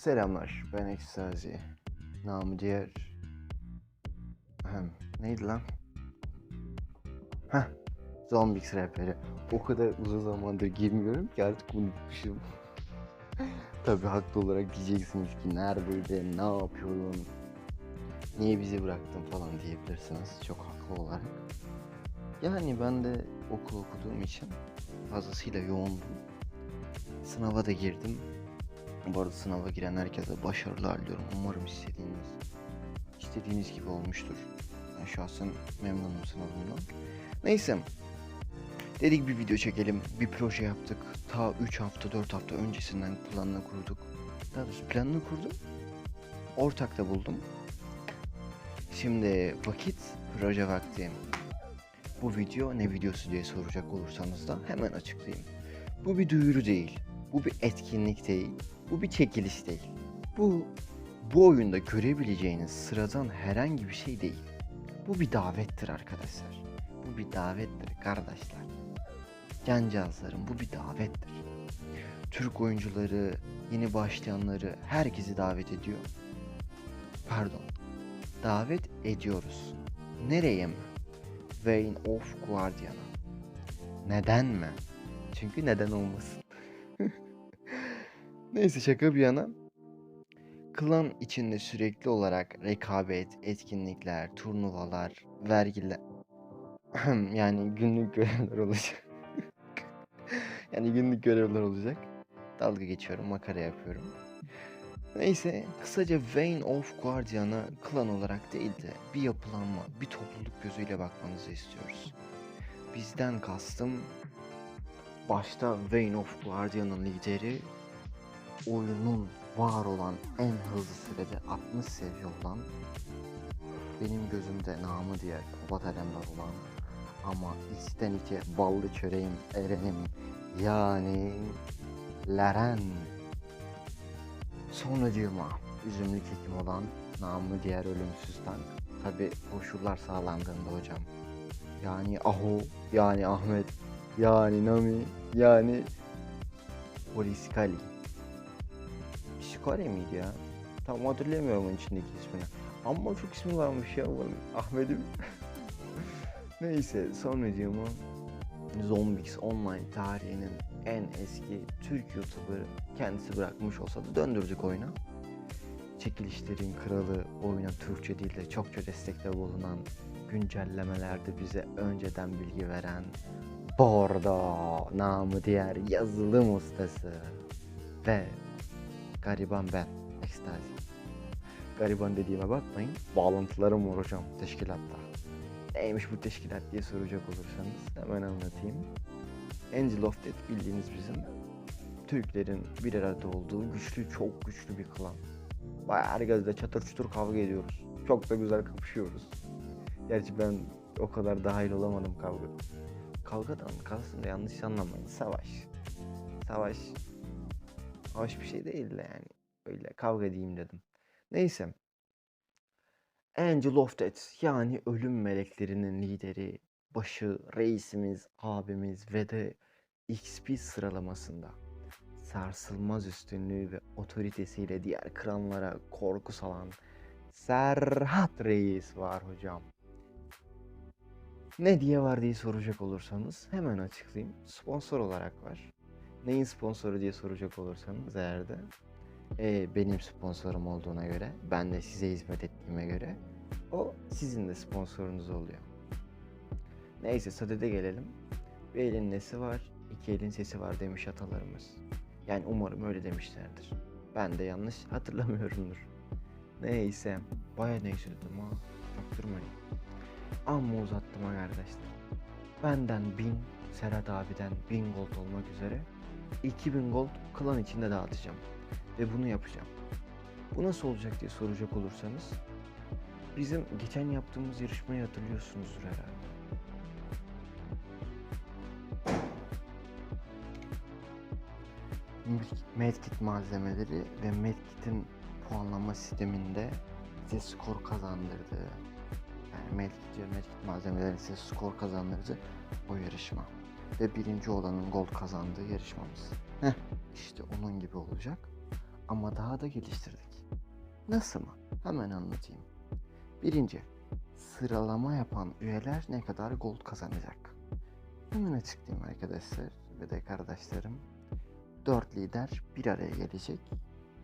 Selamlar, ben Ekstazi. Namı diğer... Ahem, neydi lan? Heh, Zombix raperi. O kadar uzun zamandır girmiyorum ki artık unutmuşum. Tabi haklı olarak diyeceksiniz ki neredeydi, ne yapıyordun, niye bizi bıraktın falan diyebilirsiniz. Çok haklı olarak. Yani ben de okul okuduğum için fazlasıyla yoğundum. Sınava da girdim. Bu arada sınava giren herkese başarılar diliyorum. Umarım istediğiniz istediğiniz gibi olmuştur. Ben şahsen memnunum sınavımdan. Neyse. Dedik bir video çekelim. Bir proje yaptık. Ta 3 hafta 4 hafta öncesinden planını kurduk. Daha doğrusu planını kurdum. Ortakta buldum. Şimdi vakit proje vakti. Bu video ne videosu diye soracak olursanız da hemen açıklayayım. Bu bir duyuru değil. Bu bir etkinlik değil. Bu bir çekiliş değil. Bu bu oyunda görebileceğiniz sıradan herhangi bir şey değil. Bu bir davettir arkadaşlar. Bu bir davettir kardeşler. Cancağızlarım bu bir davettir. Türk oyuncuları, yeni başlayanları herkesi davet ediyor. Pardon. Davet ediyoruz. Nereye mi? Vayne of Guardian'a. Neden mi? Çünkü neden olmasın? Neyse şaka bir yana. Klan içinde sürekli olarak rekabet, etkinlikler, turnuvalar, vergiler yani günlük görevler olacak. yani günlük görevler olacak. Dalga geçiyorum, makara yapıyorum. Neyse, kısaca Vayne of Guardian'a klan olarak değil de bir yapılanma, bir topluluk gözüyle bakmanızı istiyoruz. Bizden kastım başta Vayne of Guardian'ın lideri oyunun var olan en hızlı sürede 60 seviye olan benim gözümde namı diğer Polat Alemdar olan ama içten içe ballı çöreğim Eren'im yani Leren. Sonracığıma üzümlü kekim olan namı diğer ölümsüz tank. Tabi koşullar sağlandığında hocam. Yani Aho yani Ahmet yani Nami yani Poliskali Şikare miydi ya? Tam hatırlayamıyorum onun içindeki ismini. Ama çok ismi varmış ya oğlum. Ahmet'im. Neyse son videomu Zombix Online tarihinin en eski Türk YouTuber'ı kendisi bırakmış olsa da döndürdük oyuna. Çekilişlerin kralı oyuna Türkçe dilde çokça destekte bulunan güncellemelerde bize önceden bilgi veren Bordo namı diğer yazılım ustası ve Gariban ben. Ekstazi. Gariban dediğime bakmayın. Bağlantılarım var hocam teşkilatta. Neymiş bu teşkilat diye soracak olursanız hemen anlatayım. Angel of Death bildiğiniz bizim Türklerin bir arada olduğu güçlü, çok güçlü bir klan. Bayağı herkesle çatır çutur kavga ediyoruz. Çok da güzel kapışıyoruz. Gerçi ben o kadar dahil olamadım kavga. Kavgadan da yanlış anlamayın. Savaş. Savaş hoş bir şey değil de yani. Öyle kavga edeyim dedim. Neyse. Angel of Death yani ölüm meleklerinin lideri, başı, reisimiz, abimiz ve de XP sıralamasında sarsılmaz üstünlüğü ve otoritesiyle diğer klanlara korku salan Serhat Reis var hocam. Ne diye var diye soracak olursanız hemen açıklayayım. Sponsor olarak var. Neyin sponsoru diye soracak olursanız eğer de e, benim sponsorum olduğuna göre, ben de size hizmet ettiğime göre o sizin de sponsorunuz oluyor. Neyse sadede gelelim. Bir elin nesi var, iki elin sesi var demiş atalarımız. Yani umarım öyle demişlerdir. Ben de yanlış hatırlamıyorumdur. Neyse, baya neyse dedim ha, çaktırmayın. Amma uzattım ha kardeşler. Benden 1000, Serhat abiden 1000 gold olmak üzere 2000 gold klan içinde dağıtacağım. Ve bunu yapacağım. Bu nasıl olacak diye soracak olursanız bizim geçen yaptığımız yarışmayı hatırlıyorsunuzdur herhalde. Medkit malzemeleri ve Medkit'in puanlama sisteminde size skor kazandırdı. Yani Medkit ve Medkit malzemeleri size skor kazandırdı o yarışma ve birinci olanın gol kazandığı yarışmamız. Heh, işte onun gibi olacak. ama daha da geliştirdik. Nasıl mı? Hemen anlatayım. Birinci, sıralama yapan üyeler ne kadar gold kazanacak? Hemen açıklayayım arkadaşlar ve de kardeşlerim. 4 lider bir araya gelecek.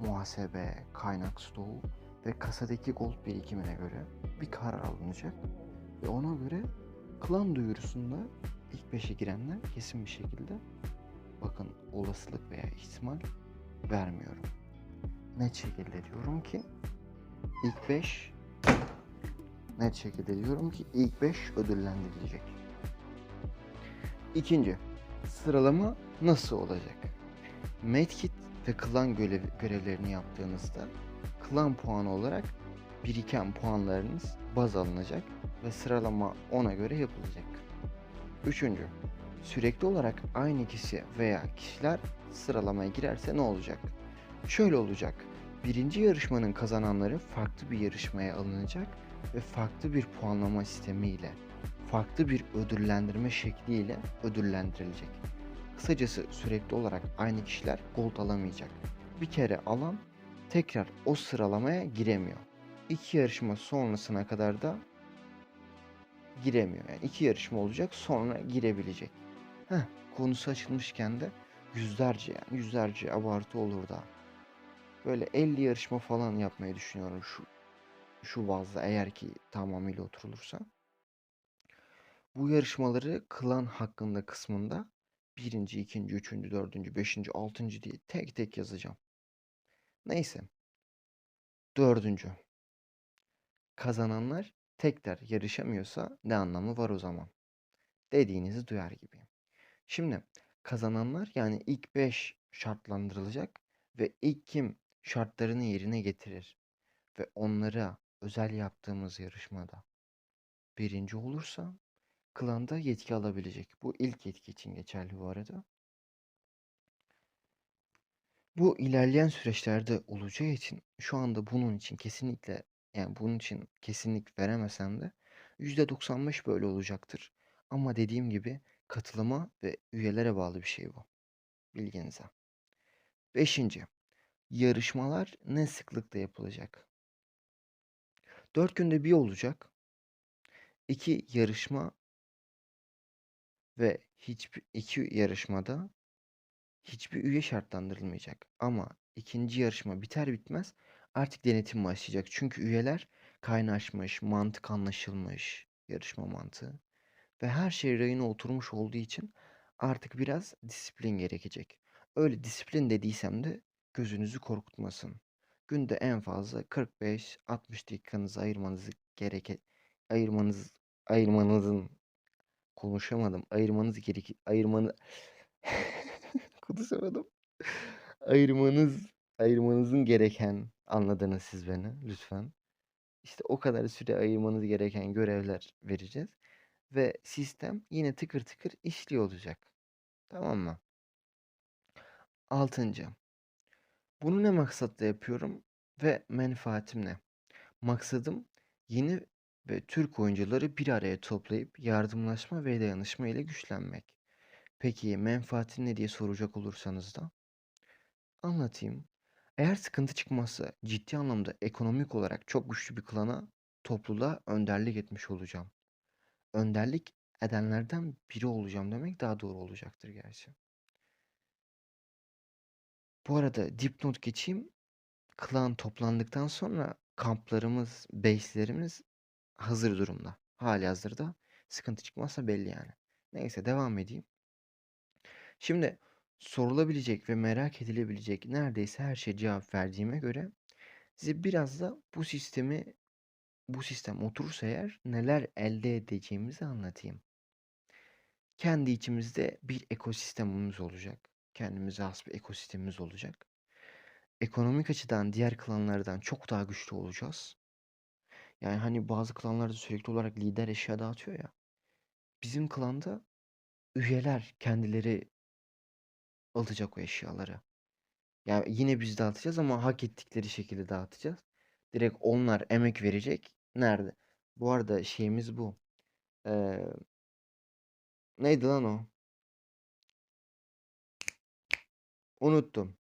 Muhasebe, kaynak stoğu ve kasadaki gold birikimine göre bir karar alınacak. Ve ona göre klan duyurusunda ilk 5'e girenler kesin bir şekilde bakın olasılık veya ihtimal vermiyorum. Net şekilde diyorum ki ilk 5 net şekilde diyorum ki ilk 5 ödüllendirilecek. İkinci, sıralama nasıl olacak? Medkit ve klan görev, görevlerini yaptığınızda klan puanı olarak biriken puanlarınız baz alınacak ve sıralama ona göre yapılacak. Üçüncü, sürekli olarak aynı kişi veya kişiler sıralamaya girerse ne olacak? Şöyle olacak. Birinci yarışmanın kazananları farklı bir yarışmaya alınacak ve farklı bir puanlama sistemiyle, farklı bir ödüllendirme şekliyle ödüllendirilecek. Kısacası sürekli olarak aynı kişiler gold alamayacak. Bir kere alan tekrar o sıralamaya giremiyor. İki yarışma sonrasına kadar da giremiyor. Yani iki yarışma olacak sonra girebilecek. Heh, konusu açılmışken de yüzlerce yani yüzlerce abartı olur da. Böyle 50 yarışma falan yapmayı düşünüyorum şu şu bazda eğer ki tamamıyla oturulursa. Bu yarışmaları klan hakkında kısmında birinci, ikinci, üçüncü, dördüncü, beşinci, altıncı diye tek tek yazacağım. Neyse. Dördüncü. Kazananlar tekrar yarışamıyorsa ne anlamı var o zaman? Dediğinizi duyar gibiyim. Şimdi kazananlar yani ilk 5 şartlandırılacak ve ilk kim şartlarını yerine getirir ve onlara özel yaptığımız yarışmada birinci olursa klanda yetki alabilecek. Bu ilk yetki için geçerli bu arada. Bu ilerleyen süreçlerde olacağı için şu anda bunun için kesinlikle yani bunun için kesinlik veremesem de %95 böyle olacaktır. Ama dediğim gibi katılıma ve üyelere bağlı bir şey bu. Bilginize. Beşinci. Yarışmalar ne sıklıkta yapılacak? Dört günde bir olacak. İki yarışma ve hiçbir iki yarışmada hiçbir üye şartlandırılmayacak. Ama ikinci yarışma biter bitmez artık denetim başlayacak. Çünkü üyeler kaynaşmış, mantık anlaşılmış, yarışma mantığı ve her şey rayına oturmuş olduğu için artık biraz disiplin gerekecek. Öyle disiplin dediysem de gözünüzü korkutmasın. Günde en fazla 45-60 dakikanızı ayırmanızı gereke ayırmanız ayırmanızın konuşamadım. Ayırmanız gerek ayırmanı konuşamadım. Ayırmanız ayırmanızın gereken anladınız siz beni lütfen. İşte o kadar süre ayırmanız gereken görevler vereceğiz ve sistem yine tıkır tıkır işliyor olacak. Tamam mı? Altıncı. Bunu ne maksatla yapıyorum ve menfaatim ne? Maksadım yeni ve Türk oyuncuları bir araya toplayıp yardımlaşma ve dayanışma ile güçlenmek. Peki menfaati ne diye soracak olursanız da anlatayım. Eğer sıkıntı çıkmazsa ciddi anlamda ekonomik olarak çok güçlü bir klana, topluluğa önderlik etmiş olacağım. Önderlik edenlerden biri olacağım demek daha doğru olacaktır gerçi. Bu arada dipnot geçeyim. Klan toplandıktan sonra kamplarımız, base'lerimiz hazır durumda. Hali hazırda. Sıkıntı çıkmazsa belli yani. Neyse devam edeyim. Şimdi sorulabilecek ve merak edilebilecek neredeyse her şeye cevap verdiğime göre size biraz da bu sistemi bu sistem oturursa eğer neler elde edeceğimizi anlatayım. Kendi içimizde bir ekosistemimiz olacak. Kendimize has bir ekosistemimiz olacak. Ekonomik açıdan diğer klanlardan çok daha güçlü olacağız. Yani hani bazı klanlarda sürekli olarak lider eşya dağıtıyor ya. Bizim klanda üyeler kendileri alacak o eşyaları. Yani yine biz dağıtacağız ama hak ettikleri şekilde dağıtacağız. Direkt onlar emek verecek. Nerede? Bu arada şeyimiz bu. Ee, neydi lan o? Unuttum.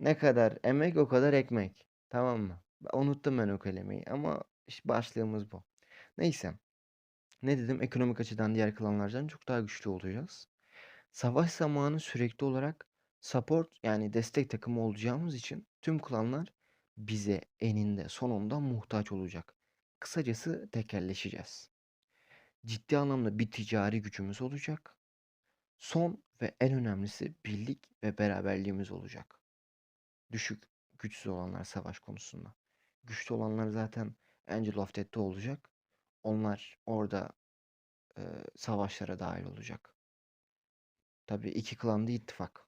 Ne kadar emek o kadar ekmek. Tamam mı? Unuttum ben o kelimeyi ama işte başlığımız bu. Neyse. Ne dedim? Ekonomik açıdan diğer klanlardan çok daha güçlü olacağız. Savaş zamanı sürekli olarak support yani destek takımı olacağımız için tüm klanlar bize eninde sonunda muhtaç olacak. Kısacası tekelleşeceğiz. Ciddi anlamda bir ticari gücümüz olacak. Son ve en önemlisi birlik ve beraberliğimiz olacak. Düşük, güçsüz olanlar savaş konusunda. Güçlü olanlar zaten Angel of Death'te olacak. Onlar orada e, savaşlara dahil olacak. Tabii iki klanlı ittifak.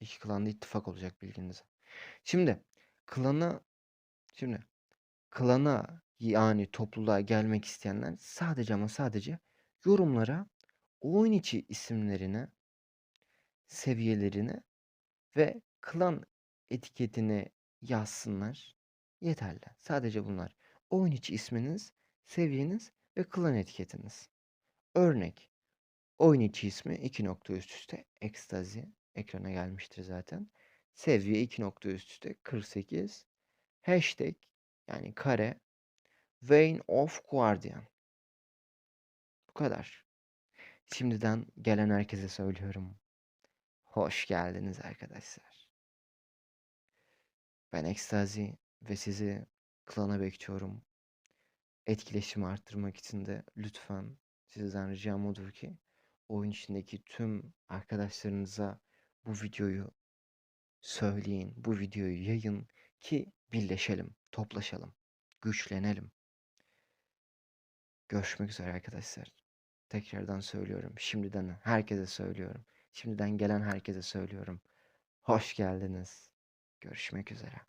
İki klanlı ittifak olacak bilginize. Şimdi klana şimdi klana yani topluluğa gelmek isteyenler sadece ama sadece yorumlara oyun içi isimlerini, seviyelerini ve klan etiketini yazsınlar. Yeterli. Sadece bunlar. Oyun içi isminiz, seviyeniz ve klan etiketiniz. Örnek. Oyun içi ismi 2 nokta üst üste ekstazi ekrana gelmiştir zaten. Seviye 2 nokta üst üste 48. Hashtag yani kare Vein of Guardian. Bu kadar. Şimdiden gelen herkese söylüyorum. Hoş geldiniz arkadaşlar. Ben Ekstazi ve sizi klana bekliyorum. Etkileşimi arttırmak için de lütfen sizden ricam odur ki oyun içindeki tüm arkadaşlarınıza bu videoyu söyleyin, bu videoyu yayın ki birleşelim, toplaşalım, güçlenelim. Görüşmek üzere arkadaşlar. Tekrardan söylüyorum. Şimdiden herkese söylüyorum. Şimdiden gelen herkese söylüyorum. Hoş geldiniz. Görüşmek üzere.